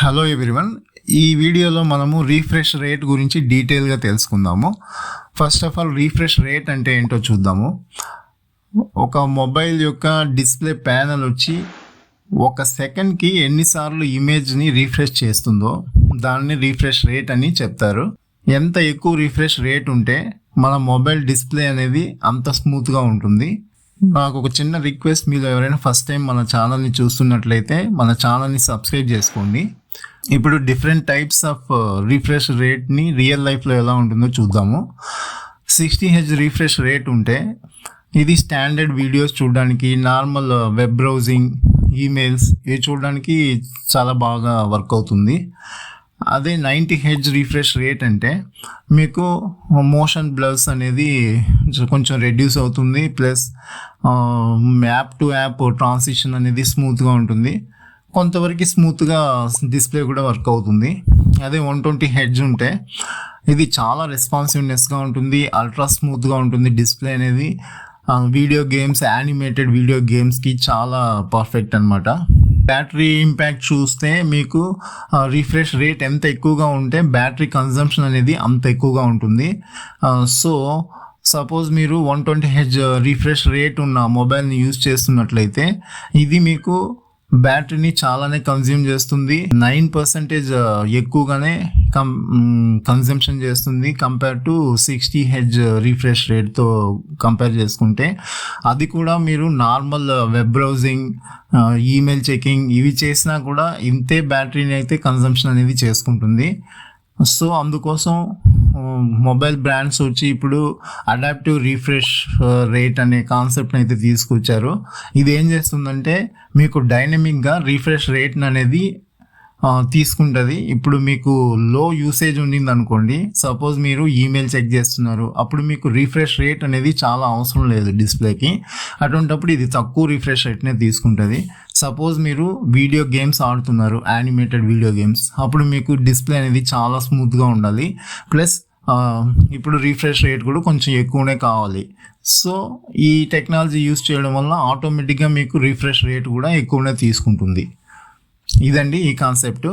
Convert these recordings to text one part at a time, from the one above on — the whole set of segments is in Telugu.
హలో ఎవ్రీవన్ ఈ వీడియోలో మనము రీఫ్రెష్ రేట్ గురించి డీటెయిల్గా తెలుసుకుందాము. First of all refresh rate అంటే ఏంటో చూద్దాము. ఒక మొబైల్ యొక్క డిస్ప్లే ప్యానల్ వచ్చి ఒక సెకండ్కి ఎన్నిసార్లు ఇమేజ్ని రీఫ్రెష్ చేస్తుందో దాన్ని రీఫ్రెష్ రేట్ అని చెప్తారు. ఎంత ఎక్కువ రీఫ్రెష్ రేట్ ఉంటే మన మొబైల్ డిస్ప్లే అనేది అంత స్మూత్గా ఉంటుంది. నాకు ఒక చిన్న రిక్వెస్ట్ మీరు ఎవరైనా ఫస్ట్ టైం మన ఛానల్ని చూస్తున్నట్లయితే మన ఛానల్ని సబ్స్క్రైబ్ చేసుకోండి. ఇప్పుడు డిఫరెంట్ టైప్స్ ఆఫ్ రీఫ్రెష్ రేట్ని రియల్ లైఫ్లో ఎలా ఉంటుందో చూద్దాము. సిక్స్టీ హెచ్ రీఫ్రెష్ రేట్ ఉంటే ఇది స్టాండర్డ్ వీడియోస్ చూడడానికి నార్మల్ వెబ్ బ్రౌజింగ్ ఈమెయిల్స్ ఇవి చూడడానికి చాలా బాగా వర్క్ అవుతుంది. అదే నైంటీ హెచ్ రీఫ్రెష్ రేట్ అంటే మీకు uh, మోషన్ బ్లర్స్ అనేది కొంచెం రెడ్యూస్ అవుతుంది plus app to app transition అనేది స్మూత్గా ఉంటుంది. కొంతవరకు స్మూత్గా డిస్ప్లే కూడా వర్క్ అవుతుంది. అదే వన్ ట్వంటీ హెడ్జ్ ఉంటే ఇది చాలా రెస్పాన్సివ్నెస్గా ఉంటుంది అల్ట్రా స్మూత్గా ఉంటుంది డిస్ప్లే అనేది. వీడియో గేమ్స్ యానిమేటెడ్ వీడియో గేమ్స్కి చాలా పర్ఫెక్ట్ అనమాట బ్యాటరీ ఇంపాక్ట్ చూస్తే మీకు రిఫ్రెష్ రేట్ ఎంత ఎక్కువగా ఉంటే బ్యాటరీ కన్జంప్షన్ అనేది అంత ఎక్కువగా ఉంటుంది. సో సపోజ్ మీరు one twenty H refresh rate ఉన్న మొబైల్ని యూజ్ చేస్తున్నట్లయితే ఇది మీకు బ్యాటరీని చాలానే కన్జ్యూమ్ చేస్తుంది. నైన్ పర్సెంటేజ్ ఎక్కువగానే కం కన్జంప్షన్ చేస్తుంది compare to sixty H refresh రేట్తో compare చేసుకుంటే. అది కూడా మీరు normal web browsing email checking ఇవి చేసినా కూడా ఇంతే బ్యాటరీని అయితే కన్జంప్షన్ అనేది చేసుకుంటుంది. సో అందుకోసం మొబైల్ బ్రాండ్స్ వచ్చి ఇప్పుడు అడాప్టివ్ రీఫ్రెష్ రేట్ అనే కాన్సెప్ట్ని అయితే తీసుకొచ్చారు. ఇది ఏం చేస్తుందంటే మీకు డైనమిక్గా రీఫ్రెష్ రేట్ అనేది తీసుకుంటుంది. ఇప్పుడు మీకు లో యూసేజ్ ఉండింది అనుకోండి సపోజ్ మీరు ఈమెయిల్ చెక్ చేస్తున్నారు అప్పుడు మీకు రీఫ్రెష్ రేట్ అనేది చాలా అవసరం లేదు డిస్ప్లేకి. అటువంటప్పుడు ఇది తక్కువ రీఫ్రెష్ రేట్నే తీసుకుంటుంది. సపోజ్ మీరు వీడియో గేమ్స్ ఆడుతున్నారు యానిమేటెడ్ వీడియో గేమ్స్ అప్పుడు మీకు డిస్ప్లే అనేది చాలా స్మూత్గా ఉండాలి. ప్లస్ ఇప్పుడు రీఫ్రెష్ రేట్ కూడా కొంచెం ఎక్కువనే కావాలి. సో ఈ టెక్నాలజీ యూస్ చేయడం వల్ల ఆటోమేటిక్గా మీకు రీఫ్రెష్ రేట్ కూడా ఎక్కువనే తీసుకుంటుంది. ఇదండి ఈ కాన్సెప్ట్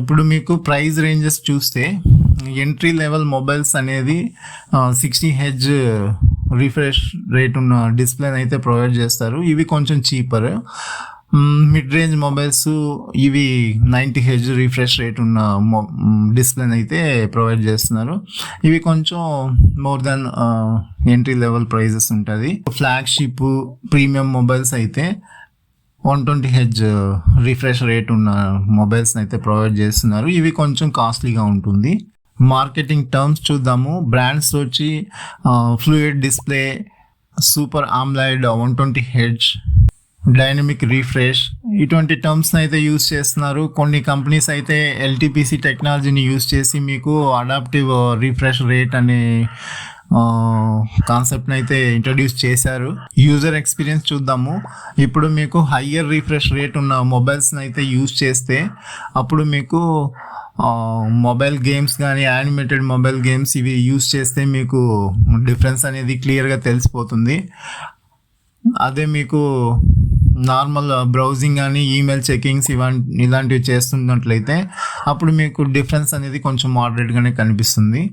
ఇప్పుడు మీకు ప్రైస్ రేంజెస్ చూస్తే ఎంట్రీ లెవెల్ మొబైల్స్ అనేది సిక్స్టీ హెచ్ రిఫ్రెష్ రేట్ ఉన్న డిస్ప్లేని అయితే ప్రొవైడ్ చేస్తారు. ఇవి కొంచెం చీపర్ మిడ్ రేంజ్ మొబైల్స్ ఇవి నైంటీ హెచ్ రిఫ్రెష్ రేట్ ఉన్న డిస్ప్లేని అయితే ప్రొవైడ్ చేస్తున్నారు. ఇవి కొంచెం more than entry level prices ఉంటుంది. ఫ్లాగ్షిప్ ప్రీమియం మొబైల్స్ అయితే one twenty H refresh rate ఉన్న మొబైల్స్ని అయితే ప్రొవైడ్ చేస్తున్నారు. ఇవి కొంచెం కాస్ట్లీగా ఉంటుంది. మార్కెటింగ్ టర్మ్స్ చూద్దాము. బ్రాండ్స్ వచ్చి fluid display super AMOLED one twenty H dynamic refresh ఇటువంటి టర్మ్స్ని అయితే యూస్ చేస్తున్నారు. కొన్ని కంపెనీస్ అయితే ఎల్టీపీసీ టెక్నాలజీని యూస్ చేసి మీకు అడాప్టివ్ రీఫ్రెష్ రేట్ అనే uh, కాన్సెప్ట్ని అయితే ఇంట్రడ్యూస్ చేశారు. యూజర్ ఎక్స్పీరియన్స్ చూద్దాము. ఇప్పుడు మీకు హయ్యర్ రీఫ్రెష్ రేట్ ఉన్న మొబైల్స్ని అయితే యూజ్ చేస్తే అప్పుడు మీకు మొబైల్ గేమ్స్ కానీ యానిమేటెడ్ మొబైల్ గేమ్స్ ఇవి యూజ్ చేస్తే మీకు డిఫరెన్స్ అనేది క్లియర్గా తెలిసిపోతుంది. అదే మీకు నార్మల్ బ్రౌజింగ్ కానీ ఈమెయిల్ చెకింగ్స్ ఇవన్నీ ఇలాంటివి చేస్తున్నట్లయితే అప్పుడు మీకు డిఫరెన్స్ అనేది కొంచెం మోడరేట్గానే కనిపిస్తుంది.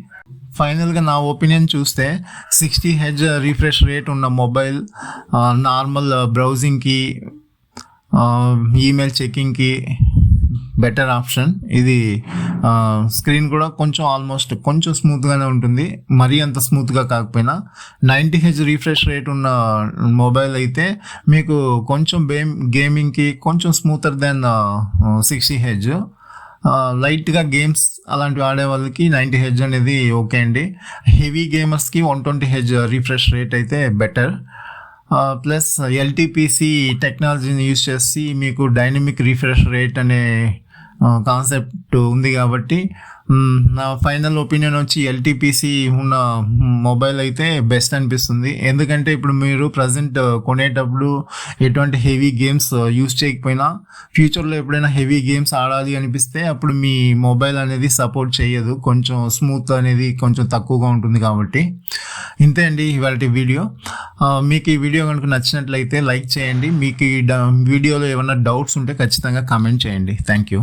ఫైనల్గా నా ఒపీనియన్ చూస్తే సిక్స్టీ హెచ్ రీఫ్రెష్ రేట్ ఉన్న మొబైల్ నార్మల్ బ్రౌజింగ్కి ఈమెయిల్ చెకింగ్కి బెటర్ ఆప్షన్ ఇది స్క్రీన్ కూడా కొంచెం ఆల్మోస్ట్ కొంచెం స్మూత్గానే ఉంటుంది. మరీ అంత స్మూత్గా కాకపోయినా నైంటీ హెచ్ రీఫ్రెష్ రేట్ ఉన్న మొబైల్ అయితే మీకు కొంచెం గేమ్ గేమింగ్కి కొంచెం స్మూతర్ దెన్ సిక్స్టీ హెచ్ లైట్గా గేమ్స్ అలాంటివి ఆడే వాళ్ళకి నైంటీ హెచ్ అనేది ఓకే అండి. Heavy గేమర్స్కి one twenty H refresh rate అయితే బెటర్ ప్లస్ ఎల్టీపీసీ టెక్నాలజీని యూస్ చేసి మీకు డైనమిక్ రీఫ్రెష్ రేట్ అనే కాన్సెప్ట్ ఉంది కాబట్టి నా ఫైనల్ ఒపీనియన్ వచ్చి ఎల్టీపీసీ ఉన్న మొబైల్ అయితే బెస్ట్ అనిపిస్తుంది. ఎందుకంటే ఇప్పుడు మీరు ప్రజెంట్ కొనేటప్పుడు ఎటువంటి హెవీ గేమ్స్ యూస్ చేయకపోయినా ఫ్యూచర్లో ఎప్పుడైనా హెవీ గేమ్స్ ఆడాలి అనిపిస్తే అప్పుడు మీ మొబైల్ అనేది సపోర్ట్ చేయదు. కొంచెం స్మూత్ అనేది కొంచెం తక్కువగా ఉంటుంది కాబట్టి. ఇంతే అండి ఇవాళ వీడియో. మీకు ఈ వీడియో కనుక నచ్చినట్లయితే లైక్ చేయండి. మీకు ఈ వీడియోలో ఏమైనా డౌట్స్ ఉంటే ఖచ్చితంగా కామెంట్ చేయండి. Thank you